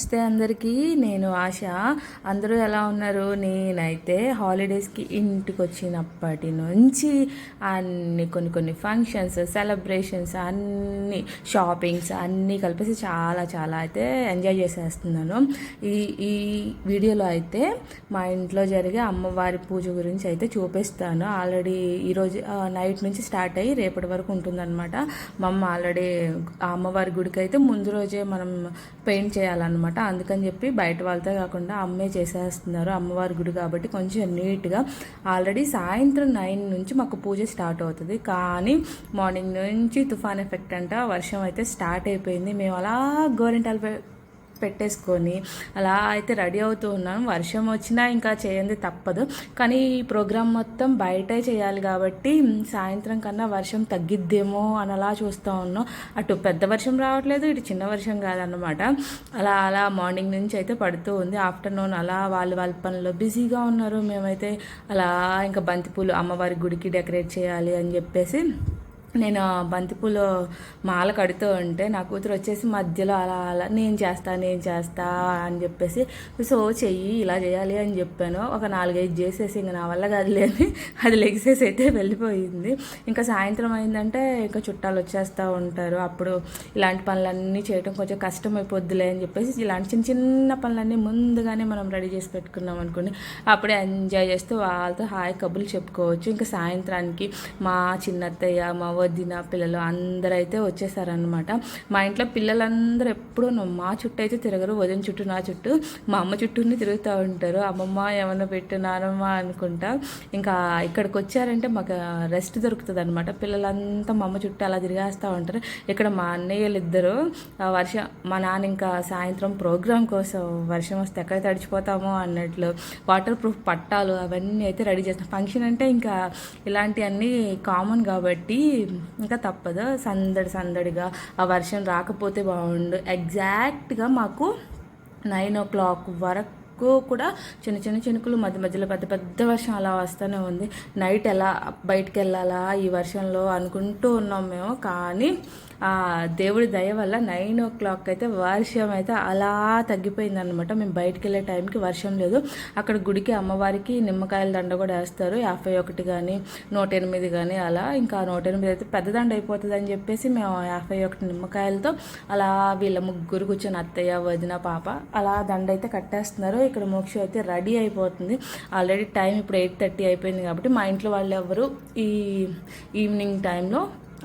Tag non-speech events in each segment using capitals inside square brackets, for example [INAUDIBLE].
నమస్తే అందరికీ నేను ఆశ. అందరూ ఎలా ఉన్నారు? నేనైతే హాలిడేస్కి ఇంటికి వచ్చినప్పటి నుంచి అన్ని కొన్ని కొన్ని ఫంక్షన్స్ సెలబ్రేషన్స్ అన్ని షాపింగ్స్ అన్నీ కలిపేసి చాలా చాలా అయితే ఎంజాయ్ చేసేస్తున్నాను. ఈ ఈ వీడియోలో అయితే మా ఇంట్లో జరిగే అమ్మవారి పూజ గురించి అయితే చూపిస్తాను. ఆల్రెడీ ఈరోజు నైట్ నుంచి స్టార్ట్ అయ్యి రేపటి వరకు ఉంటుందన్నమాట. మా అమ్మ ఆల్రెడీ ఆ అమ్మవారి గుడికి అయితే ముందు రోజే మనం పెయింట్ చేయాలన్నమాట. అందుకని చెప్పి బయట వాళ్ళతో కాకుండా అమ్మే చేసేస్తున్నారు. అమ్మవారి గుడి కాబట్టి కొంచెం నీట్గా. ఆల్రెడీ సాయంత్రం నైన్ నుంచి మాకు పూజ స్టార్ట్ అవుతుంది. కానీ మార్నింగ్ నుంచి తుఫాన్ ఎఫెక్ట్ అంట. వర్షం అయితే స్టార్ట్ అయిపోయింది. మేము అలా గోరింటాలు పెట్టేసుకొని అలా అయితే రెడీ అవుతూ ఉన్నాను వర్షం వచ్చినా ఇంకా చేయండి తప్పదు. కానీ ఈ ప్రోగ్రామ్ మొత్తం బయటే చేయాలి కాబట్టి సాయంత్రం కన్నా వర్షం తగ్గిద్దేమో అని అలా చూస్తూ ఉన్నాం. అటు పెద్ద వర్షం రావట్లేదు ఇటు చిన్న వర్షం కాదనమాట అలా అలా మార్నింగ్ నుంచి అయితే పడుతూ ఉంది. ఆఫ్టర్నూన్ అలా వాళ్ళు వాళ్ళ పనుల్లో బిజీగా ఉన్నారు. మేమైతే అలా ఇంకా బంతిపూలు అమ్మవారి గుడికి డెకరేట్ చేయాలి అని చెప్పేసి నేను బంతిపూలు మాల కడుతూ ఉంటే నా కూతురు వచ్చేసి మధ్యలో అలా అలా నేను చేస్తా నేను చేస్తా అని చెప్పేసి సో చెయ్యి ఇలా చేయాలి అని చెప్పాను. ఒక నాలుగైదు చేసేసి ఇంకా నా వల్ల కదలేని అది లెగ్సేసి అయితే వెళ్ళిపోయింది. ఇంకా సాయంత్రం అయిందంటే ఇంకా చుట్టాలు వచ్చేస్తూ ఉంటారు. అప్పుడు ఇలాంటి పనులన్నీ చేయడం కొంచెం కష్టం అయిపోద్దిలే అని చెప్పేసి ఇలాంటి చిన్న చిన్న పనులన్నీ ముందుగానే మనం రెడీ చేసి పెట్టుకున్నాం అనుకోండి అప్పుడే ఎంజాయ్ చేస్తూ వాళ్ళతో హాయ్ కబుర్లు చెప్పుకోవచ్చు. ఇంకా సాయంత్రానికి మా చిన్నత్తయ్య మా వదిన పిల్లలు అందరూ అయితే వచ్చేసారనమాట మా ఇంట్లో పిల్లలందరూ ఎప్పుడూ మా చుట్టూ అయితే తిరగరు. వదిన చుట్టూ నా చుట్టూ. మా అమ్మ చుట్టూనే తిరుగుతూ ఉంటారు. అమ్మమ్మ ఏమన్నా పెట్టు నానమ్మ అనుకుంటా. ఇంకా ఇక్కడికి వచ్చారంటే మాకు రెస్ట్ దొరుకుతుంది అనమాట పిల్లలంతా మా అమ్మ చుట్టూ అలా తిరిగేస్తూ ఉంటారు. ఇక్కడ మా అన్నయ్యలు ఇద్దరు. వర్షం మా నాన్న ఇంకా సాయంత్రం ప్రోగ్రామ్ కోసం వర్షం వస్తే ఎక్కడ తడిచిపోతామో అన్నట్లు వాటర్ ప్రూఫ్ పట్టాలు అవన్నీ అయితే రెడీ చేస్తాం ఫంక్షన్ అంటే ఇంకా ఇలాంటివన్నీ కామన్ కాబట్టి ఇంకా తప్పదు. సందడి సందడిగా ఆ వర్షం రాకపోతే బాగుండు. ఎగ్జాక్ట్గా మాకు నైన్ ఓ క్లాక్ వరకు కూడా చిన్న చిన్న చినుకులు మధ్య మధ్యలో పెద్ద పెద్ద వర్షం అలా వస్తూనే ఉంది. నైట్ ఎలా బయటికి వెళ్ళాలా ఈ వర్షంలో అనుకుంటూ ఉన్నాం మేము. కానీ దేవుడి దయ వల్ల నైన్ ఓ క్లాక్ అయితే వర్షం అయితే అలా తగ్గిపోయిందనమాట మేము బయటికి వెళ్ళే టైంకి వర్షం లేదు. అక్కడ గుడికి అమ్మవారికి నిమ్మకాయల దండ కూడా వేస్తారు. యాభై ఒకటి కానీ నూట ఎనిమిది కానీ అలా. ఇంకా నూట ఎనిమిది అయితే పెద్ద దండ అయిపోతుంది అని చెప్పేసి మేము యాభై ఒకటి నిమ్మకాయలతో అలా వీళ్ళ ముగ్గురు కూర్చొని అత్తయ్య వదిన పాప అలా దండ అయితే కట్టేస్తున్నారు. ఇక్కడ మోక్ష అయితే రెడీ అయిపోతుంది. ఆల్రెడీ టైం ఇప్పుడు ఎయిట్ థర్టీ అయిపోయింది కాబట్టి మా ఇంట్లో వాళ్ళు ఎవరు ఈ ఈవినింగ్ టైంలో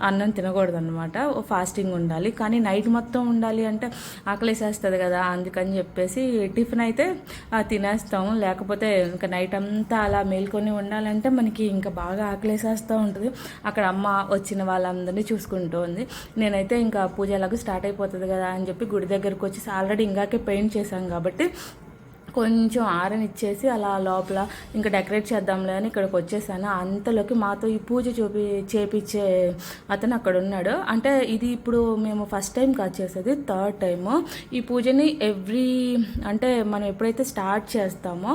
అన్నం తినకూడదు అనమాట ఫాస్టింగ్ ఉండాలి. కానీ నైట్ మొత్తం ఉండాలి అంటే ఆకలేసేస్తుంది కదా అందుకని చెప్పేసి టిఫిన్ అయితే తినేస్తాం తినేస్తాము. లేకపోతే ఇంకా నైట్ అంతా అలా మేల్కొని ఉండాలంటే మనకి ఇంకా బాగా ఆకలేసేస్తూ ఉంటుంది. అక్కడ అమ్మ వచ్చిన వాళ్ళందరినీ చూసుకుంటూ ఉంది. నేనైతే ఇంకా పూజ ఎలాగో స్టార్ట్ అయిపోతుంది కదా అని చెప్పి గుడి దగ్గరకు వచ్చేసి ఆల్రెడీ ఇంకాకే పెయింట్ చేశాం కాబట్టి కొంచెం ఆరనిచ్చేసి అలా లోపల ఇంకా డెకరేట్ చేద్దాంలే అని ఇక్కడికి వచ్చేసాను. అంతలోకి మాతో ఈ పూజ చూపి చేపించే అతను అక్కడ ఉన్నాడు. అంటే ఇది ఇప్పుడు మేము ఫస్ట్ టైం కాదు చేసేది థర్డ్ టైము. ఈ పూజని ఎవ్రీ అంటే మనం ఎప్పుడైతే స్టార్ట్ చేస్తామో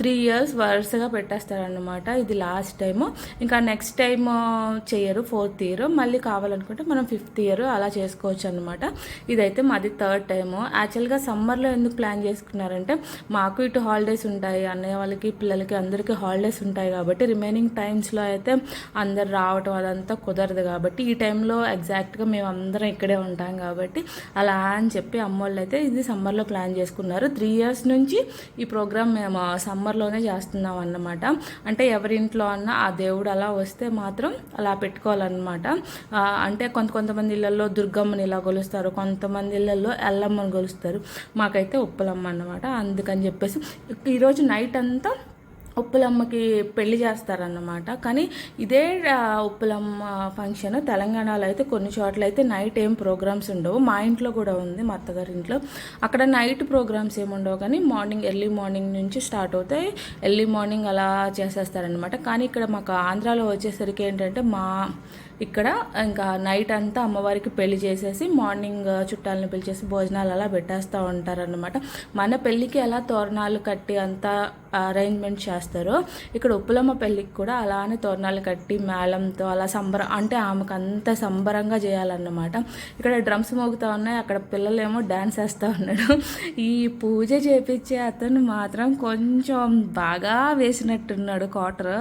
త్రీ ఇయర్స్ వరుసగా పెట్టేస్తారనమాట ఇది లాస్ట్ టైము. ఇంకా నెక్స్ట్ టైం చేయరు ఫోర్త్ ఇయర్. మళ్ళీ కావాలనుకుంటే మనం ఫిఫ్త్ ఇయర్ అలా చేసుకోవచ్చు అనమాట ఇదైతే మాది థర్డ్ టైము. యాక్చువల్గా సమ్మర్లో ఎందుకు ప్లాన్ చేసుకున్నారంటే మాకు ఇటు హాలిడేస్ ఉంటాయి అన్నయ్య వాళ్ళకి పిల్లలకి అందరికీ హాలిడేస్ ఉంటాయి కాబట్టి రిమైనింగ్ టైమ్స్లో అయితే అందరు రావటం అదంతా కుదరదు కాబట్టి ఈ టైంలో ఎగ్జాక్ట్గా మేము అందరం ఇక్కడే ఉంటాం కాబట్టి అలా అని చెప్పి అమ్మోళ్ళు అయితే ఇది సమ్మర్లో ప్లాన్ చేసుకున్నారు. త్రీ ఇయర్స్ నుంచి ఈ ప్రోగ్రామ్ మేము సమ్మర్లోనే చేస్తున్నాం అన్నమాట. అంటే ఎవరింట్లో అన్నా ఆ దేవుడు అలా వస్తే మాత్రం అలా పెట్టుకోవాలన్నమాట. అంటే కొంత కొంతమంది ఇళ్ళల్లో దుర్గమ్మని ఇలా కొలుస్తారు కొంతమంది ఇళ్ళల్లో ఎల్లమ్మని కొలుస్తారు. మాకైతే ఉప్పలమ్మ అన్నమాట. అందుకని చెప్పేసి ఈరోజు నైట్ అంతా ఉప్పులమ్మకి పెళ్ళి చేస్తారన్నమాట. కానీ ఇదే ఉప్పులమ్మ ఫంక్షన్ తెలంగాణలో అయితే కొన్ని చోట్ల అయితే నైట్ ఏం ప్రోగ్రామ్స్ ఉండవు. మా ఇంట్లో కూడా ఉంది మా అత్తగారి ఇంట్లో. అక్కడ నైట్ ప్రోగ్రామ్స్ ఏమి ఉండవు కానీ మార్నింగ్ ఎర్లీ మార్నింగ్ నుంచి స్టార్ట్ అవుతాయి. ఎర్లీ మార్నింగ్ అలా చేసేస్తారనమాట కానీ ఇక్కడ మాకు ఆంధ్రాలో వచ్చేసరికి ఏంటంటే మా ఇక్కడ ఇంకా నైట్ అంతా అమ్మవారికి పెళ్ళి చేసేసి మార్నింగ్ చుట్టాలని పిలిచేసి భోజనాలు అలా పెట్టేస్తూ ఉంటారన్నమాట. మన పెళ్ళికి ఎలా తోరణాలు కట్టి అంతా అరేంజ్మెంట్ చేస్తారో ఇక్కడ ఉప్పులమ్మ పెళ్ళికి కూడా అలానే తోరణాలు కట్టి మేళంతో అలా సంబరం అంటే ఆమెకు అంత సంబరంగా చేయాలన్నమాట. ఇక్కడ డ్రమ్స్ మోగుతూ ఉన్నాయి అక్కడ పిల్లలేమో డ్యాన్స్ వేస్తూ ఉన్నాడు. ఈ పూజ చేపించే అతను మాత్రం కొంచెం బాగా వేసినట్టున్నాడు క్వార్టర్.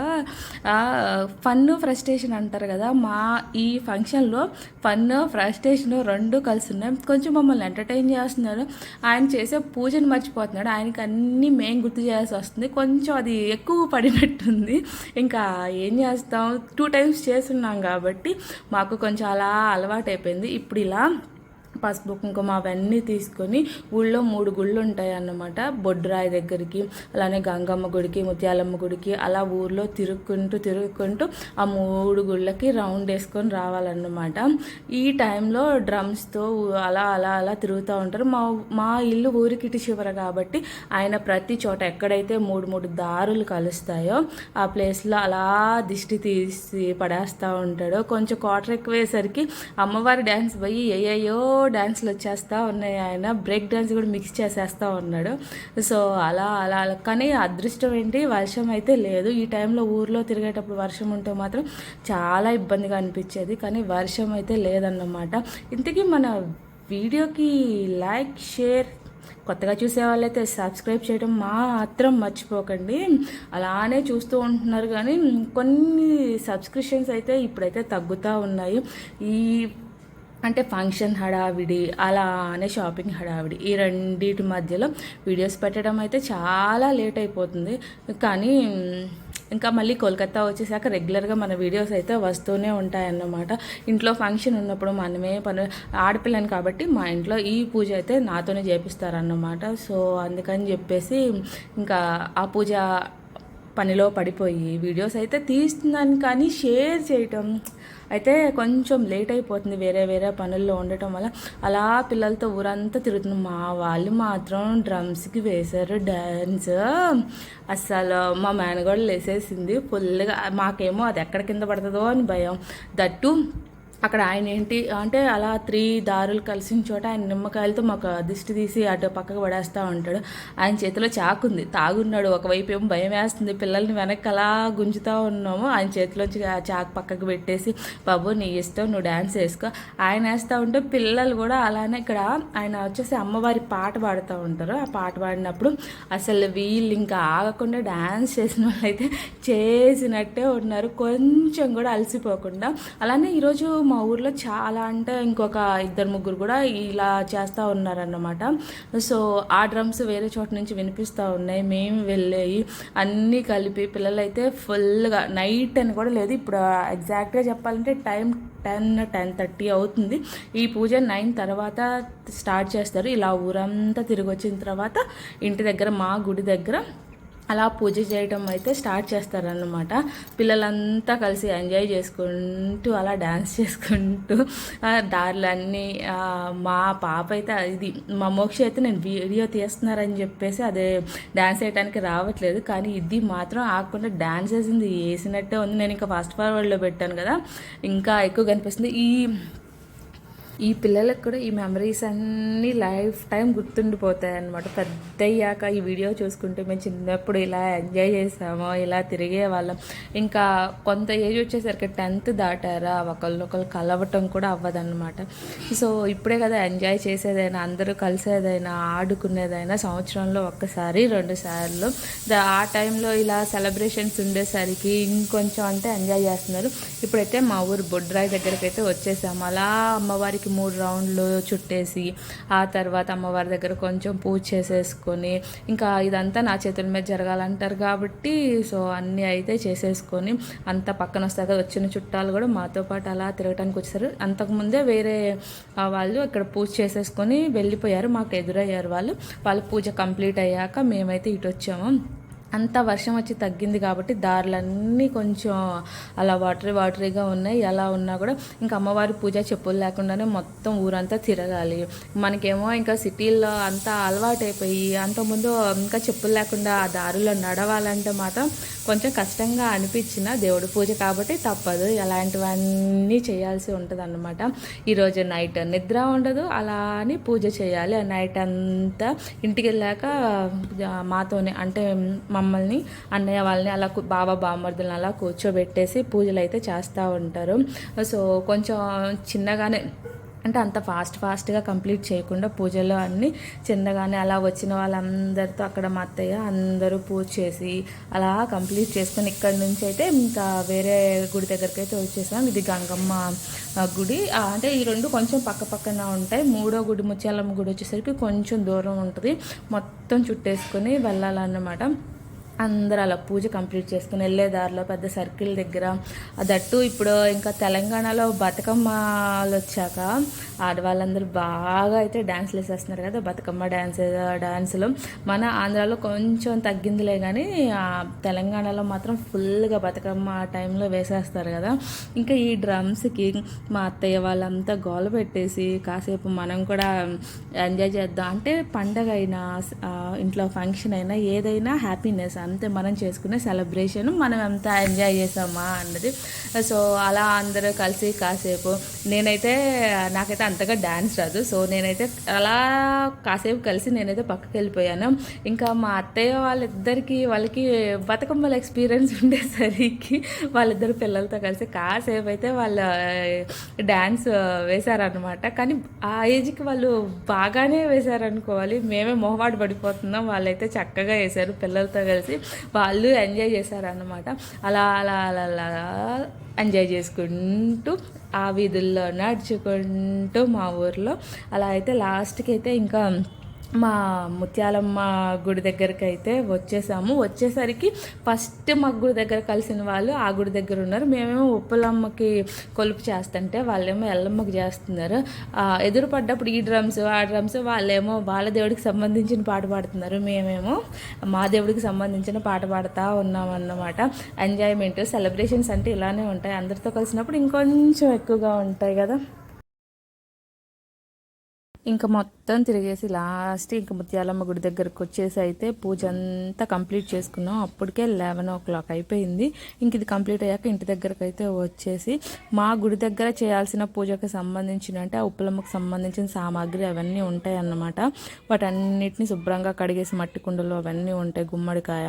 ఫన్ ఫ్రస్ట్రేషన్ అంటారు కదా మా ఈ ఫంక్షన్లో ఫన్ ఫ్రస్ట్రేషన్ రెండు కలిసి ఉన్నాయి కొంచెం మమ్మల్ని ఎంటర్టైన్ చేస్తున్నారు. ఆయన చేసే పూజను మర్చిపోతున్నాడు. ఆయనకి అన్నీ మేము గుర్తు చేయాల్సి వస్తుంది. కొంచెం అది ఎక్కువ పడినట్టుంది. ఇంకా ఏం చేస్తాం? టూ టైమ్స్ చేస్తున్నాం కాబట్టి మాకు కొంచెం అలా అలవాటు అయిపోయింది ఇప్పుడు ఇలా పసుపు కుంకుమ అవన్నీ తీసుకొని ఊళ్ళో మూడు గుళ్ళు ఉంటాయి అన్నమాట బొడ్రాయి దగ్గరికి అలానే గంగమ్మ గుడికి ముత్యాలమ్మ గుడికి అలా ఊర్లో తిరుక్కుంటూ తిరుక్కుంటూ ఆ మూడు గుళ్ళకి రౌండ్ వేసుకొని రావాలన్నమాట. ఈ టైంలో డ్రమ్స్తో అలా అలా అలా తిరుగుతూ ఉంటారు. మా మా ఇల్లు ఊరికిటి చివర కాబట్టి ఆయన ప్రతి చోట ఎక్కడైతే మూడు మూడు దారులు కలుస్తాయో ఆ ప్లేస్లో అలా దిష్టి తీసి పడేస్తూ ఉంటాడు. కొంచెం క్వార్టర్ ఎక్కువేసరికి అమ్మవారి డ్యాన్స్ పోయి అయ్యయ్యో డ్యాన్స్లు వచ్చేస్తూ ఉన్నాయి ఆయన. బ్రేక్ డ్యాన్స్ కూడా మిక్స్ చేసేస్తూ ఉన్నాడు. సో అలా అలా అలా. కానీ అదృష్టం ఏంటి? వర్షం అయితే లేదు. ఈ టైంలో ఊర్లో తిరిగేటప్పుడు వర్షం ఉంటే మాత్రం చాలా ఇబ్బందిగా అనిపించేది. కానీ వర్షం అయితే లేదన్నమాట. ఇంతకీ మన వీడియోకి లైక్ షేర్ కొత్తగా చూసే వాళ్ళైతే సబ్స్క్రైబ్ చేయడం మాత్రం మర్చిపోకండి. అలానే చూస్తూ ఉంటున్నారు కానీ కొన్ని సబ్స్క్రిప్షన్స్ అయితే ఇప్పుడైతే తగ్గుతూ ఉన్నాయి. ఈ అంటే ఫంక్షన్ హడావిడి అలానే షాపింగ్ హడావిడి ఈ రెండింటి మధ్యలో వీడియోస్ పెట్టడం అయితే చాలా లేట్ అయిపోతుంది. కానీ ఇంకా మళ్ళీ కోల్కతా వచ్చేసాక రెగ్యులర్గా మన వీడియోస్ అయితే వస్తూనే ఉంటాయన్నమాట. ఇంట్లో ఫంక్షన్ ఉన్నప్పుడు మనమే పని ఆడపిల్లని కాబట్టి మా ఇంట్లో ఈ పూజ అయితే నాతోనే చేపిస్తారన్నమాట. సో అందుకని చెప్పేసి ఇంకా ఆ పూజ పనిలో పడిపోయి వీడియోస్ అయితే తీస్తున్నాను కానీ షేర్ చేయటం అయితే కొంచెం లేట్ అయిపోతుంది వేరే వేరే పనుల్లో ఉండటం వల్ల. అలా పిల్లలతో ఊరంతా తిరుగుతుంది మా వాళ్ళు మాత్రం డ్రమ్స్కి వేశారు డ్యాన్స్. అస్సలు మా మేనగోడలు వేసేసింది ఫుల్గా. మాకేమో అది ఎక్కడ కింద పడుతుందో అని భయం. దట్టు అక్కడ ఆయన ఏంటి అంటే అలా త్రీ దారులు కలిసిన చోట ఆయన నిమ్మకాయలతో మాకు దిష్టి తీసి అటు పక్కకు పడేస్తూ ఉంటాడు. ఆయన చేతిలో చాకుంది తాగున్నాడు. ఒకవైపు ఏమో భయం వేస్తుంది. పిల్లల్ని వెనక్కి అలా గుంజుతూ ఉన్నాము. ఆయన చేతిలోంచి చాకు పక్కకు పెట్టేసి బాబు నీ ఇష్టం నువ్వు డ్యాన్స్ వేసుకో. ఆయన వేస్తూ ఉంటే పిల్లలు కూడా అలానే ఇక్కడ ఆయన వచ్చేసి అమ్మవారి పాట పాడుతూ ఉంటారు. ఆ పాట పాడినప్పుడు అసలు వీళ్ళు ఇంకా ఆగకుండా డ్యాన్స్ చేసిన వాళ్ళైతే చేసినట్టే ఉన్నారు. కొంచెం కూడా అలసిపోకుండా. అలానే ఈరోజు మా ఊర్లో చాలా అంటే ఇంకొక ఇద్దరు ముగ్గురు కూడా ఇలా చేస్తూ ఉన్నారన్నమాట. సో ఆ డ్రమ్స్ వేరే చోట నుంచి వినిపిస్తూ ఉన్నాయి. మేము వెళ్ళాయి అన్నీ కలిపి పిల్లలైతే ఫుల్గా నైట్ అని కూడా లేదు. ఇప్పుడు ఎగ్జాక్ట్గా చెప్పాలంటే టైం టెన్ టెన్ థర్టీ అవుతుంది. ఈ పూజ నైన్ తర్వాత స్టార్ట్ చేస్తారు. ఇలా ఊరంతా తిరిగి వచ్చిన తర్వాత ఇంటి దగ్గర మా గుడి దగ్గర అలా పూజ చేయటం అయితే స్టార్ట్ చేస్తారనమాట పిల్లలంతా కలిసి ఎంజాయ్ చేసుకుంటూ అలా డ్యాన్స్ చేసుకుంటూ దారులన్నీ మా పాప అయితే ఇది మా మోక్ష అయితే నేను వీడియో తీస్తున్నారని చెప్పేసి అదే డ్యాన్స్ వేయడానికి రావట్లేదు. కానీ ఇది మాత్రం ఆకుండా డ్యాన్స్ వేసింది వేసినట్టే ఉంది. నేను ఇంకా ఫస్ట్ ఫార్వర్డ్లో పెట్టాను కదా. ఇంకా ఎక్కువ కనిపిస్తుంది. ఈ ఈ పిల్లలకు కూడా ఈ మెమరీస్ అన్నీ లైఫ్ టైం గుర్తుండిపోతాయి అనమాట పెద్ద అయ్యాక ఈ వీడియో చూసుకుంటే మేము చిన్నప్పుడు ఇలా ఎంజాయ్ చేసామో ఇలా తిరిగే వాళ్ళం. ఇంకా కొంత ఏజ్ వచ్చేసరికి టెన్త్ దాటారా ఒకళ్ళనొకళ్ళు కలవటం కూడా అవ్వదన్నమాట. సో ఇప్పుడే కదా ఎంజాయ్ చేసేదైనా అందరూ కలిసేదైనా ఆడుకునేదైనా సంవత్సరంలో ఒక్కసారి రెండు సార్లు. ఆ టైంలో ఇలా సెలబ్రేషన్స్ ఉండేసరికి ఇంకొంచెం అంటే ఎంజాయ్ చేస్తున్నారు. ఇప్పుడైతే మా ఊరు బొడ్రాయి దగ్గరికి అయితే వచ్చేసాము. అలా అమ్మవారికి అమ్మవారికి మూడు రౌండ్లు చుట్టేసి ఆ తర్వాత అమ్మవారి దగ్గర కొంచెం పూజ చేసేసుకొని ఇంకా ఇదంతా నా చేతుల మీద జరగాలంటారు కాబట్టి సో అన్నీ అయితే చేసేసుకొని అంత పక్కన వస్తాక వచ్చిన చుట్టాలు కూడా మాతో పాటు అలా తిరగటానికి వచ్చారు. అంతకుముందే వేరే వాళ్ళు ఇక్కడ పూజ చేసేసుకొని వెళ్ళిపోయారు మాకు ఎదురయ్యారు వాళ్ళు. వాళ్ళ పూజ కంప్లీట్ అయ్యాక మేమైతే ఇటు వచ్చాము అంత వర్షం వచ్చి తగ్గింది కాబట్టి దారులన్నీ కొంచెం అలా వాటరీ వాటరీగా ఉన్నాయి. ఎలా ఉన్నా కూడా ఇంకా అమ్మవారి పూజ చెప్పులు లేకుండానే మొత్తం ఊరంతా తిరగాలి. మనకేమో ఇంకా సిటీల్లో అంతా అలవాటైపోయి అంతకుముందు ఇంకా చెప్పులు లేకుండా ఆ దారిలో నడవాలంటే మాత్రం కొంచెం కష్టంగా అనిపించిన దేవుడి పూజ కాబట్టి తప్పదు. ఎలాంటివన్నీ చేయాల్సి ఉంటుంది అనమాట ఈరోజు నైట్ నిద్ర ఉండదు అలా అని పూజ చేయాలి. ఆ నైట్ అంతా ఇంటికి వెళ్ళాక మాతోనే అంటే మమ్మల్ని అన్నయ్య వాళ్ళని అలా బాబా బామ్మర్దులను అలా కూర్చోబెట్టేసి పూజలు అయితే చేస్తూ ఉంటారు. సో కొంచెం చిన్నగానే అంటే అంత ఫాస్ట్ ఫాస్ట్గా కంప్లీట్ చేయకుండా పూజలు అన్నీ చిన్నగానే అలా వచ్చిన వాళ్ళందరితో అక్కడ మా అత్తయ్య అందరూ పూజ చేసి అలా కంప్లీట్ చేసుకొని ఇక్కడ నుంచి అయితే ఇంకా వేరే గుడి దగ్గరికి అయితే వచ్చేసాం. ఇది గంగమ్మ గుడి. అంటే ఈ రెండు కొంచెం పక్క పక్కన ఉంటాయి. మూడో గుడి ముత్యాలమ్మ గుడి వచ్చేసరికి కొంచెం దూరం ఉంటుంది. మొత్తం చుట్టేసుకొని వెళ్ళాలన్నమాట. అందరూ అలా పూజ కంప్లీట్ చేసుకుని వెళ్ళే దారిలో పెద్ద సర్కిల్ దగ్గర దట్టు ఇప్పుడు ఇంకా తెలంగాణలో బతుకమ్మలు వచ్చాక ఆడవాళ్ళందరూ బాగా అయితే డ్యాన్స్లు వేసేస్తున్నారు కదా బతుకమ్మ డ్యాన్స్ డ్యాన్సులు మన ఆంధ్రాలో కొంచెం తగ్గిందిలే కానీ తెలంగాణలో మాత్రం ఫుల్గా బతుకమ్మ టైంలో వేసేస్తారు కదా. ఇంకా ఈ డ్రమ్స్కి మా అత్తయ్య వాళ్ళంతా గోల పెట్టేసి కాసేపు మనం కూడా ఎంజాయ్ చేద్దాం. అంటే పండగ అయినా ఇంట్లో ఫంక్షన్ అయినా ఏదైనా హ్యాపీనెస్ అంతే మనం చేసుకునే సెలబ్రేషన్ మనం ఎంత ఎంజాయ్ చేసామా అన్నది. సో అలా అందరూ కలిసి కాసేపు నేనైతే నాకైతే అంతగా డ్యాన్స్ రాదు. సో నేనైతే అలా కాసేపు కలిసి నేనైతే పక్కకి వెళ్ళిపోయాను. ఇంకా మా అత్తయ్య వాళ్ళిద్దరికి వాళ్ళకి బతుకమ్మల ఎక్స్పీరియన్స్ ఉండేసరికి వాళ్ళిద్దరు పిల్లలతో కలిసి కాసేపు అయితే వాళ్ళ డ్యాన్స్ వేశారనమాట కానీ ఆ ఏజ్కి వాళ్ళు బాగానే వేశారనుకోవాలి. మేమే మొహమాటు పడిపోతున్నాం. వాళ్ళైతే చక్కగా వేశారు పిల్లలతో కలిసి. వాళ్ళు ఎంజాయ్ చేశారనమాట అలా అలా అలా అలా ఎంజాయ్ చేసుకుంటూ ఆ వీధుల్లో నడుచుకుంటూ మా ఊర్లో. అలా అయితే లాస్ట్కి అయితే ఇంకా మా ముత్యాలమ్మ గుడి దగ్గరికి అయితే వచ్చేసాము. వచ్చేసరికి ఫస్ట్ మా గుడి దగ్గర కలిసిన వాళ్ళు ఆ గుడి దగ్గర ఉన్నారు. మేమేమో ఉప్పలమ్మకి కొలుపు చేస్తుంటే వాళ్ళేమో ఎల్లమ్మకి చేస్తున్నారు. ఎదురు పడ్డప్పుడు ఈ డ్రమ్స్ ఆ డ్రమ్స్ వాళ్ళేమో వాళ్ళ దేవుడికి సంబంధించిన పాట పాడుతున్నారు. మేమేమో మా దేవుడికి సంబంధించిన పాట పాడుతూ ఉన్నామన్నమాట ఎంజాయ్మెంట్ సెలబ్రేషన్స్ అంటే ఇలానే ఉంటాయి. అందరితో కలిసినప్పుడు ఇంకొంచెం ఎక్కువగా ఉంటాయి కదా. ఇంకా మొత్తం తిరిగేసి లాస్ట్ ఇంకా ముత్యాలమ్మ గుడి దగ్గరకు వచ్చేసి అయితే పూజ అంతా కంప్లీట్ చేసుకున్నాం. అప్పటికే లెవెన్ ఓ క్లాక్ అయిపోయింది. ఇంక ఇది కంప్లీట్ అయ్యాక ఇంటి దగ్గరకు అయితే వచ్చేసి మా గుడి దగ్గర చేయాల్సిన పూజకు సంబంధించిన అంటే ఆ ఉప్పులమ్మకు సంబంధించిన సామాగ్రి అవన్నీ ఉంటాయి అన్నమాట వాటన్నిటిని శుభ్రంగా కడిగేసి మట్టి కుండలు అవన్నీ ఉంటాయి. గుమ్మడికాయ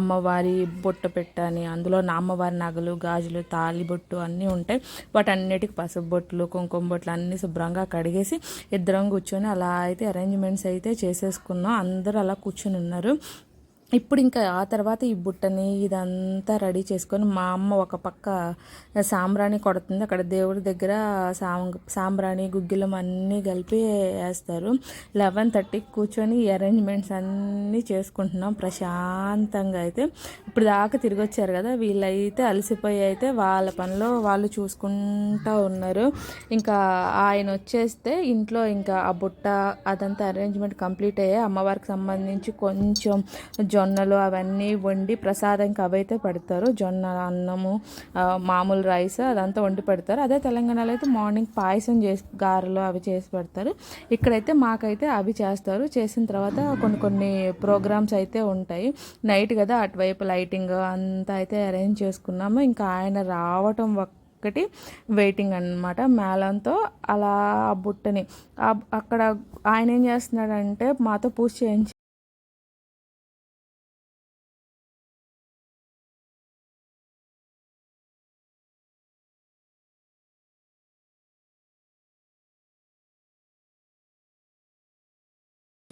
అమ్మవారి బొట్ట పెట్టని అందులో నా అమ్మవారి నగలు గాజులు తాలిబొట్టు అన్నీ ఉంటాయి. వాటన్నిటికి పసుపు బొట్లు కుంకుమ బొట్లు అన్నీ శుభ్రంగా కడిగేసి ఇద్దరం కూర్చొని అలా అయితే అరేంజ్మెంట్స్ అయితే చేసేసుకున్నాం. అందరూ అలా కూర్చొని ఉన్నారు. ఇప్పుడు ఇంకా ఆ తర్వాత ఈ బుట్టని ఇదంతా రెడీ చేసుకొని మా అమ్మ ఒక పక్క సాంబ్రాణి కొడుతుంది. అక్కడ దేవుడి దగ్గర సాం సాంబ్రాణి గుగ్గిలం అన్నీ కలిపి వేస్తారు. లెవెన్ థర్టీకి కూర్చొని అరేంజ్మెంట్స్ అన్నీ చేసుకుంటున్నాం ప్రశాంతంగా అయితే. ఇప్పుడు దాకా తిరిగి వచ్చారు కదా వీళ్ళైతే అలసిపోయి అయితే వాళ్ళ పనిలో వాళ్ళు చూసుకుంటూ ఉన్నారు. ఇంకా ఆయన వచ్చేస్తే ఇంట్లో ఇంకా ఆ బుట్ట అదంతా అరేంజ్మెంట్ కంప్లీట్ అయ్యాయి అమ్మవారికి సంబంధించి కొంచెం జొన్నలు అవన్నీ వండి ప్రసాదంకి అవైతే పెడతారు జొన్న అన్నము మామూలు రైస్ అదంతా వండి పెడతారు. అదే తెలంగాణలో అయితే మార్నింగ్ పాయసం చేసి గారెలు అవి చేసి పెడతారు. ఇక్కడైతే మాకైతే అవి చేస్తారు. చేసిన తర్వాత కొన్ని కొన్ని ప్రోగ్రామ్స్ అయితే ఉంటాయి. నైట్ కదా అటువైపు లైటింగ్ అంతా అయితే అరేంజ్ చేసుకున్నాము. ఇంకా ఆయన రావటం ఒక్కటి వెయిటింగ్ అనమాట మేళంతో అలా ఆ బుట్టని. అక్కడ ఆయన ఏం చేస్తున్నాడంటే మాతో పూజ చేయించి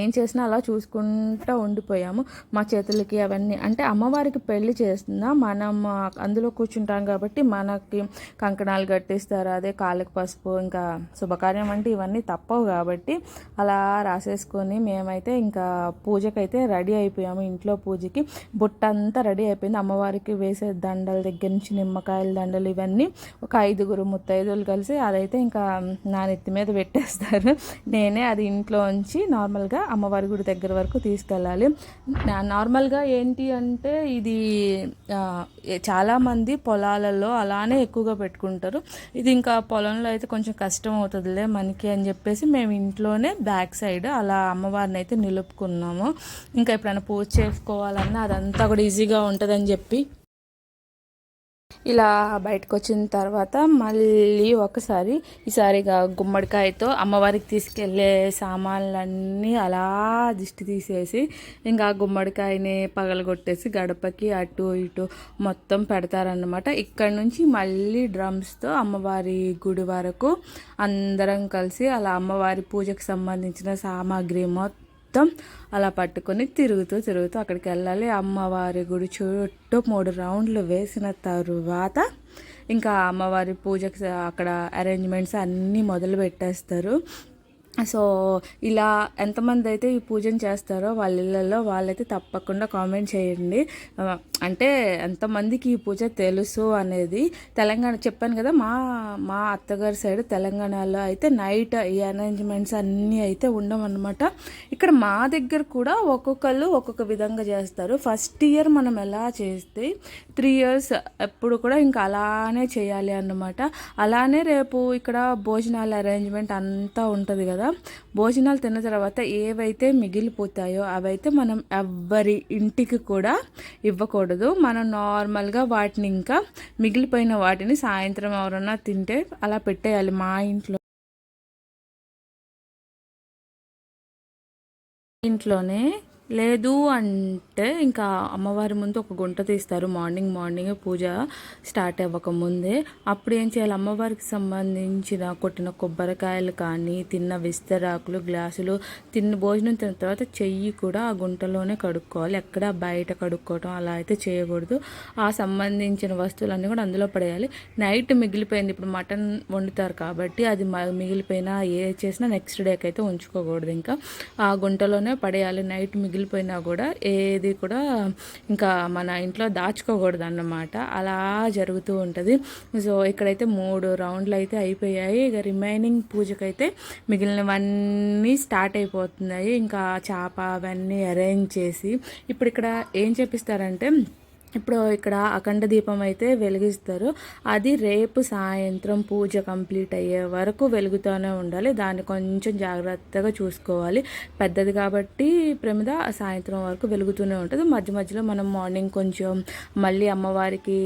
ఏం చేసినా అలా చూసుకుంటూ ఉండిపోయాము. మా చేతులకి అవన్నీ అంటే అమ్మవారికి పెళ్ళి చేస్తున్నా మనం అందులో కూర్చుంటాం కాబట్టి మనకి కంకణాలు కట్టిస్తారు? అదే కాళ్ళకి పసుపు ఇంకా శుభకార్యం అంటే ఇవన్నీ తప్పవు కాబట్టి అలా రాసేసుకొని మేమైతే ఇంకా పూజకైతే రెడీ అయిపోయాము. ఇంట్లో పూజకి బుట్ట అంతా రెడీ అయిపోయింది. అమ్మవారికి వేసే దండల దగ్గర నుంచి నిమ్మకాయల దండలు ఇవన్నీ ఒక ఐదుగురు ముత్తైదులు కలిసి అదైతే ఇంకా నా నెత్తి మీద పెట్టేస్తారు. నేనే అది ఇంట్లో ఉంచి నార్మల్గా అమ్మవారి గుడి దగ్గర వరకు తీసుకెళ్ళాలి. నార్మల్గా ఏంటి అంటే ఇది చాలామంది పొలాలలో అలానే ఎక్కువగా పెట్టుకుంటారు. ఇది ఇంకా పొలంలో అయితే కొంచెం కష్టం అవుతుందిలే మనకి అని చెప్పేసి మేము ఇంట్లోనే బ్యాక్ సైడ్ అలా అమ్మవారిని అయితే నిలుపుకున్నాము. ఇంకా ఎప్పుడైనా పూజ చేసుకోవాలన్నా అదంతా కూడా ఈజీగా ఉంటుందని చెప్పి ఇలా బయటకు వచ్చిన తర్వాత మళ్ళీ ఒకసారి ఈసారిగా గుమ్మడికాయతో అమ్మవారికి తీసుకెళ్ళే సామాన్లన్నీ అలా దిష్టి తీసేసి ఇంకా ఆ గుమ్మడికాయని పగలగొట్టేసి గడపకి అటు ఇటు మొత్తం పెడతారన్నమాట. ఇక్కడ నుంచి మళ్ళీ డ్రమ్స్తో అమ్మవారి గుడి వరకు అందరం కలిసి అలా అమ్మవారి పూజకు సంబంధించిన సామాగ్రి మొత్తం మొత్తం అలా పట్టుకొని తిరుగుతూ తిరుగుతూ అక్కడికి వెళ్ళాలి. అమ్మవారి గుడి చుట్టూ మూడు రౌండ్లు వేసిన తరువాత ఇంకా అమ్మవారి పూజకి అక్కడ అరేంజ్మెంట్స్ అన్నీ మొదలు పెట్టేస్తారు. సో ఇలా ఎంతమంది అయితే ఈ పూజను చేస్తారో వాళ్ళ ఇళ్ళల్లో వాళ్ళైతే తప్పకుండా కామెంట్ చేయండి. అంటే ఎంతమందికి ఈ పూజ తెలుసు అనేది తెలంగాణ చెప్పాను కదా మా మా అత్తగారి సైడ్ తెలంగాణలో అయితే నైట్ ఈ అరేంజ్మెంట్స్ అన్నీ అయితే ఉండమన్నమాట ఇక్కడ మా దగ్గర కూడా ఒక్కొక్కళ్ళు ఒక్కొక్క విధంగా చేస్తారు. ఫస్ట్ ఇయర్ మనం ఎలా చేస్తే త్రీ ఇయర్స్ ఎప్పుడు కూడా ఇంకా అలానే చేయాలి అన్నమాట. అలానే రేపు ఇక్కడ భోజనాల అరేంజ్మెంట్ అంతా ఉంటుంది కదా భోజనాలు తిన్న తర్వాత ఏవైతే మిగిలిపోతాయో అవైతే మనం ఎవ్వరి ఇంటికి కూడా ఇవ్వకూడదు. మనం నార్మల్గా వాటిని ఇంకా మిగిలిపోయిన వాటిని సాయంత్రం ఎవరన్నా తింటే అలా పెట్టేయాలి మా ఇంట్లో. ఇంట్లోనే లేదు అంటే ఇంకా అమ్మవారి ముందు ఒక గుంట తీస్తారు. మార్నింగ్ మార్నింగ్ పూజ స్టార్ట్ అవ్వక ముందే. అప్పుడు ఏం చేయాలి? అమ్మవారికి సంబంధించిన కొట్టిన కొబ్బరికాయలు కానీ తిన్న విస్తరాకులు గ్లాసులు తిన్న భోజనం తిన్న తర్వాత చెయ్యి కూడా ఆ గుంటలోనే కడుక్కోవాలి. ఎక్కడ బయట కడుక్కోవటం అలా అయితే చేయకూడదు. ఆ సంబంధించిన వస్తువులన్నీ కూడా అందులో పడేయాలి. నైట్ మిగిలిపోయింది. ఇప్పుడు మటన్ వండుతారు కాబట్టి అది మ- మిగిలిపోయినా ఏ చేసినా నెక్స్ట్ డేకి అయితే ఉంచుకోకూడదు ఇంకా. ఆ గుంటలోనే పడేయాలి. నైట్ మిగిలి మిగిలిపోయినా కూడా ఏది కూడా ఇంకా మన ఇంట్లో దాచుకోకూడదు అన్నమాట అలా జరుగుతూ ఉంటుంది. సో ఇక్కడైతే మూడు రౌండ్లు అయితే అయిపోయాయి. ఇక రిమైనింగ్ పూజకైతే మిగిలినవన్నీ స్టార్ట్ అయిపోతున్నాయి. ఇంకా చేప అవన్నీ అరేంజ్ చేసి ఇప్పుడు ఇక్కడ ఏం చేపిస్తారంటే ఇప్పుడు ఇక్కడ అఖండ దీపం అయితే వెలిగిస్తారు. అది రేపు సాయంత్రం పూజ కంప్లీట్ అయ్యే వరకు వెలుగుతూనే ఉండాలి. దాన్ని కొంచెం జాగ్రత్తగా చూసుకోవాలి. పెద్దది కాబట్టి ప్రమిద సాయంత్రం వరకు వెలుగుతూనే ఉంటుంది. మధ్య మధ్యలో మనం మార్నింగ్ కొంచెం మళ్ళీ అమ్మవారికి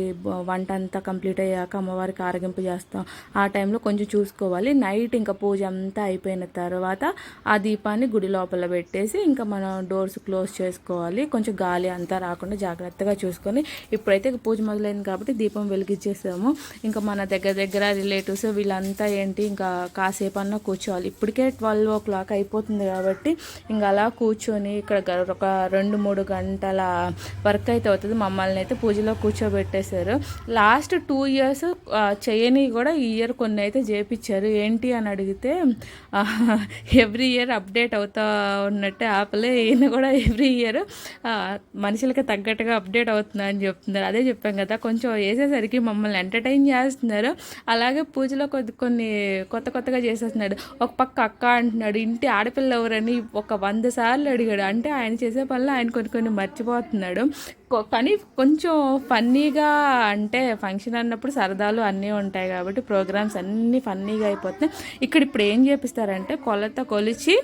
వంట అంతా కంప్లీట్ అయ్యాక అమ్మవారికి ఆరగింపు చేస్తాం. ఆ టైంలో కొంచెం చూసుకోవాలి. నైట్ ఇంకా పూజ అంతా అయిపోయిన తర్వాత ఆ దీపాన్ని గుడి లోపల పెట్టేసి ఇంకా మనం డోర్స్ క్లోజ్ చేసుకోవాలి. కొంచెం గాలి అంతా రాకుండా జాగ్రత్తగా చూసుకోవాలి చూసుకొని ఇప్పుడైతే పూజ మొదలైంది కాబట్టి దీపం వెలిగించేసాము. ఇంకా మన దగ్గర దగ్గర రిలేటివ్స్ వీళ్ళంతా ఏంటి ఇంకా కాసేపు అన్న కూర్చోవాలి. ఇప్పటికే ట్వెల్వ్ ఓ క్లాక్ అయిపోతుంది కాబట్టి ఇంకా అలా కూర్చొని ఇక్కడ గ- ఒక రెండు మూడు గంటల వర్క్ అయితే అవుతుంది. మమ్మల్ని అయితే పూజలో కూర్చోబెట్టేశారు. లాస్ట్ టూ ఇయర్స్ చేయని కూడా ఈ ఇయర్ కొన్ని అయితే చేపించారు ఏంటి అని అడిగితే ఎవ్రీ ఇయర్ అప్డేట్ అవుతా ఉన్నట్టే ఆపలే. ఈయన కూడా ఎవ్రీ ఇయర్ మనుషులకి తగ్గట్టుగా అప్డేట్ అవుతున్నా అని చెప్తున్నారు. అదే చెప్పాం కదా కొంచెం వేసేసరికి మమ్మల్ని ఎంటర్టైన్ చేస్తున్నారు. అలాగే పూజలో కొద్ది కొన్ని కొత్త కొత్తగా చేసేస్తున్నాడు. ఒక పక్క అక్క అంటున్నాడు ఇంటి ఆడపిల్ల ఎవరని ఒక వంద సార్లు అడిగాడు. అంటే ఆయన చేసే పనులు ఆయన కొన్ని కొన్ని మర్చిపోతున్నాడు. కొ- కానీ కొంచెం ఫన్నీగా అంటే ఫంక్షన్ అన్నప్పుడు సరదాలు అన్నీ ఉంటాయి కాబట్టి ప్రోగ్రామ్స్ అన్నీ ఫన్నీగా అయిపోతున్నాయి. ఇక్కడ ఇప్పుడు ఏం చేపిస్తారంటే కొలత కొలిచి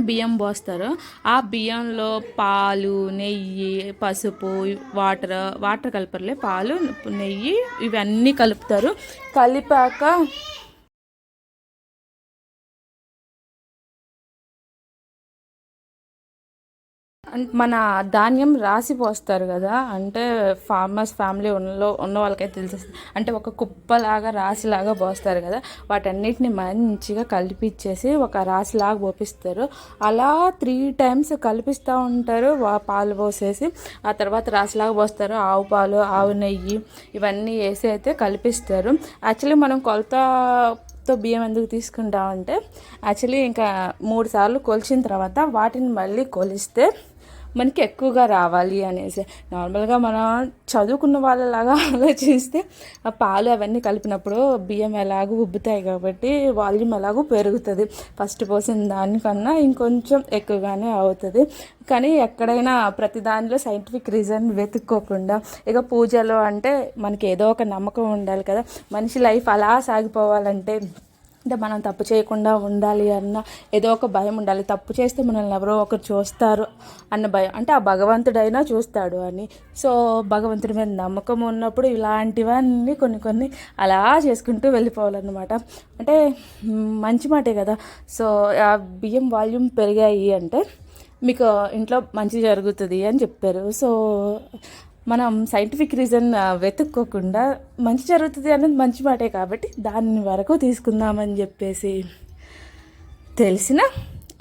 బియ్యం పోస్తారు. ఆ బియ్యంలో పాలు నెయ్యి పసుపు వాటర్ వాటర్ కలపర్లే. పాలు నెయ్యి ఇవన్నీ కలుపుతారు. కలిపాక మన ధాన్యం రాసి పోస్తారు కదా అంటే ఫార్మర్స్ ఫ్యామిలీ ఉన్నలో ఉన్న వాళ్ళకైతే తెలిసేస్తుంది అంటే ఒక కుప్పలాగా రాసిలాగా పోస్తారు కదా వాటన్నిటిని మంచిగా కలిపిచ్చేసి ఒక రాశిలాగా పోపిస్తారు. అలా త్రీ టైమ్స్ కలిపిస్తూ ఉంటారు వా- పాలు పోసేసి ఆ తర్వాత రాసిలాగా పోస్తారు. ఆవు పాలు ఆవు నెయ్యి ఇవన్నీ వేసి అయితే కలిపిస్తారు. యాక్చువల్లీ మనం కొలత తో బియ్యం ఎందుకు తీసుకుంటామంటే యాక్చువల్లీ ఇంకా మూడు సార్లు కొలిచిన తర్వాత వాటిని మళ్ళీ కొలిస్తే మనకి ఎక్కువగా రావాలి అనేసి. నార్మల్గా మనం చదువుకున్న వాళ్ళలాగా [LAUGHS] ఆలోచిస్తే ఆ పాలు అవన్నీ కలిపినప్పుడు బియ్యం ఎలాగో ఉబ్బుతాయి కాబట్టి వాల్యూమ్ ఎలాగో పెరుగుతుంది. ఫస్ట్ పోసిన దానికన్నా ఇంకొంచెం ఎక్కువగానే అవుతుంది. కానీ ఎక్కడైనా ప్రతి దానిలో సైంటిఫిక్ రీజన్ వెతుక్కోకుండా ఇక పూజలో అంటే మనకి ఏదో ఒక నమ్మకం ఉండాలి కదా. మనిషి లైఫ్ అలా సాగిపోవాలంటే అంటే మనం తప్పు చేయకుండా ఉండాలి అన్న ఏదో ఒక భయం ఉండాలి. తప్పు చేస్తే మనల్ని ఎవరో ఒకరు చూస్తారు అన్న భయం. అంటే ఆ భగవంతుడైనా చూస్తాడు అని. సో భగవంతుడి మీద నమ్మకం ఉన్నప్పుడు ఇలాంటివన్నీ కొన్ని కొన్ని అలా చేసుకుంటూ వెళ్ళిపోవాలన్నమాట. అంటే మంచి మాటే కదా. సో ఆ బియ్యం వాల్యూమ్ పెరిగాయి అంటే మీకు ఇంట్లో మంచి జరుగుతుంది అని చెప్పారు. సో మనం సైంటిఫిక్ రీజన్ వెతుక్కోకుండా మంచి జరుగుతుంది అనేది మంచి మాటే కాబట్టి దాని వరకు తీసుకుందామని చెప్పేసి తెలిసిన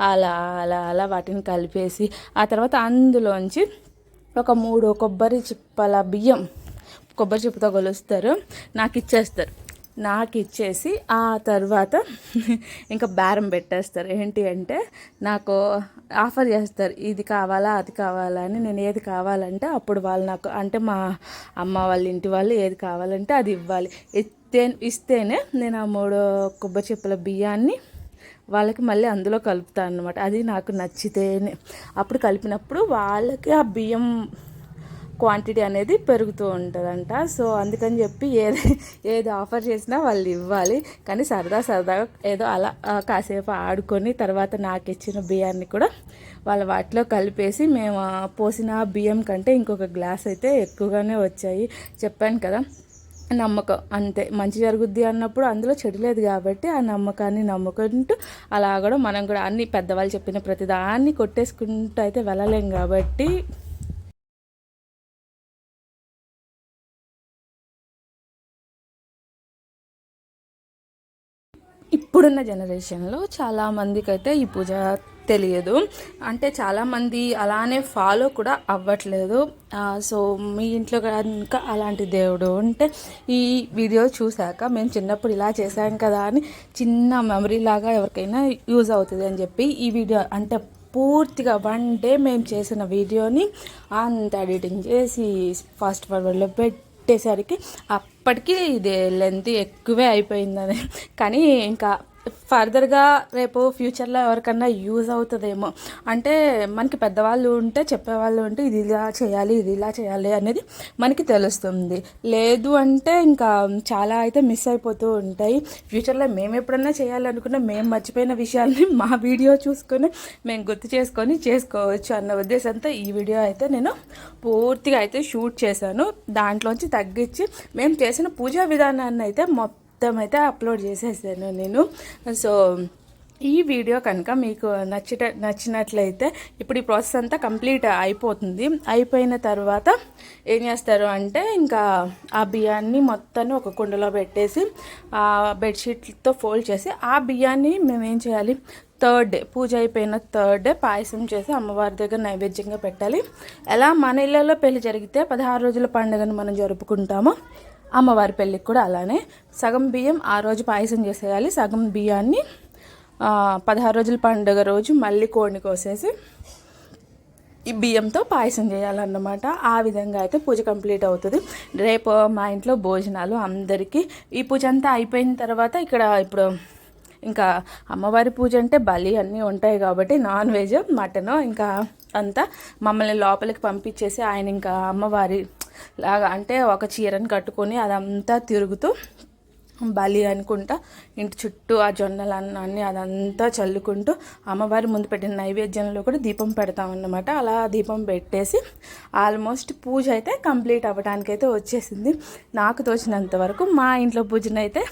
అలా అలా అలా వాటిని కలిపేసి ఆ తర్వాత అందులోంచి ఒక మూడు కొబ్బరి చిప్పల బియ్యం కొబ్బరి చిప్పతో కొలుస్తారు. నాకు ఇచ్చేస్తారు. నాకు ఇచ్చేసి ఆ తర్వాత [LAUGHS] ఇంకా బేరం పెట్టేస్తారు. ఏంటి అంటే నాకు ఆఫర్ చేస్తారు ఇది కావాలా అది కావాలా అని. నేను ఏది కావాలంటే అప్పుడు వాళ్ళు నాకు అంటే మా అమ్మ వాళ్ళ ఇంటి వాళ్ళు ఏది కావాలంటే అది ఇవ్వాలి. ఇస్తే ఇస్తేనే నేను ఆ మూడు కొబ్బరి చెప్పుల బియ్యాన్ని వాళ్ళకి మళ్ళీ అందులో కలుపుతాను అనమాట అది నాకు నచ్చితేనే. అప్పుడు కలిపినప్పుడు వాళ్ళకి ఆ బియ్యం క్వాంటిటీ అనేది పెరుగుతూ ఉంటుందంట. సో అందుకని చెప్పి ఏది ఏది ఆఫర్ చేసినా వాళ్ళు ఇవ్వాలి. కానీ సరదా సరదాగా ఏదో అలా కాసేపు ఆడుకొని తర్వాత నాకు ఇచ్చిన బియ్యాన్ని కూడా వాళ్ళ వాటిలో కలిపేసి మేము పోసిన బియ్యం కంటే ఇంకొక గ్లాస్ అయితే ఎక్కువగానే వచ్చాయి. చెప్పాను కదా నమ్మకం అంతే. మంచి జరుగుద్ది అన్నప్పుడు అందులో చెడు లేదు కాబట్టి ఆ నమ్మకాన్ని నమ్ముకుంటూ అలా కూడా మనం కూడా అన్ని పెద్దవాళ్ళు చెప్పిన ప్రతిదాన్ని కొట్టేసుకుంటూ అయితే వెళ్ళలేం కాబట్టి ఇప్పుడున్న జనరేషన్లో చాలామందికి అయితే ఈ పూజ తెలియదు. అంటే చాలామంది అలానే ఫాలో కూడా అవ్వట్లేదు. సో మీ ఇంట్లో కనుక అలాంటి దేవుడు ఉంటే ఈ వీడియో చూశాక మేము చిన్నప్పుడు ఇలా చేశాం కదా అని చిన్న మెమరీ లాగా ఎవరికైనా యూజ్ అవుతుంది అని చెప్పి ఈ వీడియో అంటే పూర్తిగా వన్ డే మేము చేసిన వీడియోని అంత ఎడిటింగ్ చేసి ఫాస్ట్ ఫార్వర్డ్లో పెట్టేసరికి పెట్టేసరికి ఇప్పటికీ ఇది లెంత్ ఎక్కువే అయిపోయిందని. కానీ ఇంకా ఫర్దర్గా రేపు ఫ్యూచర్లో ఎవరికన్నా యూజ్ అవుతుందేమో. అంటే మనకి పెద్దవాళ్ళు ఉంటే చెప్పేవాళ్ళు ఉంటే ఇది ఇలా చేయాలి ఇది ఇలా చేయాలి అనేది మనకి తెలుస్తుంది. లేదు అంటే ఇంకా చాలా అయితే మిస్ అయిపోతూ ఉంటాయి. ఫ్యూచర్లో మేము ఎప్పుడన్నా చేయాలనుకున్నా మేము మర్చిపోయిన విషయాల్ని మా వీడియో చూసుకొని మేము గుర్తు చేసుకొని చేసుకోవచ్చు అన్న ఉద్దేశంతో ఈ వీడియో అయితే నేను పూర్తిగా అయితే షూట్ చేశాను. దాంట్లోంచి తగ్గించి మేము చేసిన పూజా విధానాన్ని అయితే మొత్తం మొత్తం అయితే అప్లోడ్ చేసేసాను నేను. సో ఈ వీడియో కనుక మీకు నచ్చిట నచ్చినట్లయితే ఇప్పుడు ఈ ప్రాసెస్ అంతా కంప్లీట్ అయిపోతుంది. అయిపోయిన తర్వాత ఏం చేస్తారు అంటే ఇంకా ఆ బియ్యాన్ని మొత్తాన్ని ఒక కుండలో పెట్టేసి ఆ బెడ్షీట్తో ఫోల్డ్ చేసి ఆ బియ్యాన్ని మేము ఏం చేయాలి? థర్డ్ డే పూజ అయిపోయిన థర్డ్ డే పాయసం చేసి అమ్మవారి దగ్గర నైవేద్యంగా పెట్టాలి. ఎలా మన ఇళ్ళలో పెళ్ళి జరిగితే పదహారు రోజుల పండుగను మనం జరుపుకుంటామో అమ్మవారి పెళ్ళికి కూడా అలానే సగం బియ్యం ఆ రోజు పాయసం చేసేయాలి. సగం బియ్యాన్ని పదహారు రోజుల పండుగ రోజు మళ్ళీ కోడిని కోసేసి ఈ బియ్యంతో పాయసం చేయాలన్నమాట. ఆ విధంగా అయితే పూజ కంప్లీట్ అవుతుంది. రేపు మా ఇంట్లో భోజనాలు అందరికీ. ఈ పూజ అంతా అయిపోయిన తర్వాత ఇక్కడ ఇప్పుడు ఇంకా అమ్మవారి పూజ అంటే బలి అన్నీ ఉంటాయి కాబట్టి నాన్ వెజ్ మటను ఇంకా అంతా మమ్మల్ని లోపలికి పంపించేసి ఆయన ఇంకా అమ్మవారి లాగా అంటే ఒక చీరను కట్టుకొని అదంతా తిరుగుతూ బలి అనుకుంటా ఇంటి చుట్టూ ఆ జొన్నలు అన్నీ అదంతా చల్లుకుంటూ అమ్మవారి ముందు పెట్టిన నైవేద్యంలో కూడా దీపం పెడతామన్నమాట అలా దీపం పెట్టేసి ఆల్మోస్ట్ పూజ అయితే కంప్లీట్ అవ్వడానికైతే వచ్చేసింది. నాకు తోచినంత వరకు మా ఇంట్లో పూజనైతే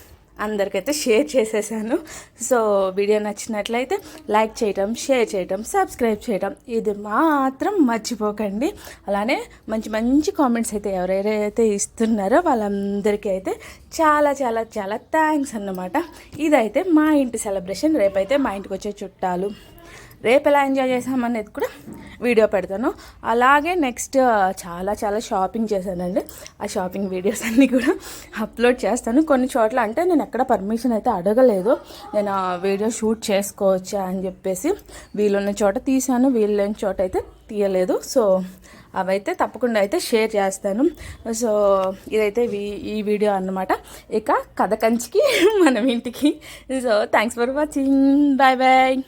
అందరికైతే షేర్ చేసేసాను. సో వీడియో నచ్చినట్లయితే లైక్ చేయటం షేర్ చేయటం సబ్స్క్రైబ్ చేయటం ఇది మాత్రం మర్చిపోకండి. అలానే మంచి మంచి కామెంట్స్ అయితే ఎవరెవరైతే ఇస్తున్నారో వాళ్ళందరికీ అయితే చాలా చాలా చాలా థ్యాంక్స్ అన్నమాట. ఇదైతే మా ఇంటి సెలబ్రేషన్ రేపైతే మా ఇంటికి వచ్చే చుట్టాలు. రేపు ఎలా ఎంజాయ్ చేసామనేది కూడా వీడియో పెడతాను. అలాగే నెక్స్ట్ చాలా చాలా షాపింగ్ చేశానండి. ఆ షాపింగ్ వీడియోస్ అన్నీ కూడా అప్లోడ్ చేస్తాను. కొన్ని చోట్ల అంటే నేను ఎక్కడ పర్మిషన్ అయితే అడగలేదు. నేను ఆ వీడియో షూట్ చేసుకోవచ్చా అని చెప్పేసి వీలున్న చోట తీశాను. వీలులేని చోట అయితే తీయలేదు. సో అవైతే తప్పకుండా అయితే షేర్ చేస్తాను. సో ఇదైతే వీ- ఈ వీడియో అన్నమాట. ఇక కథ కంచికి [LAUGHS] మనం ఇంటికి. So thanks for watching bye bye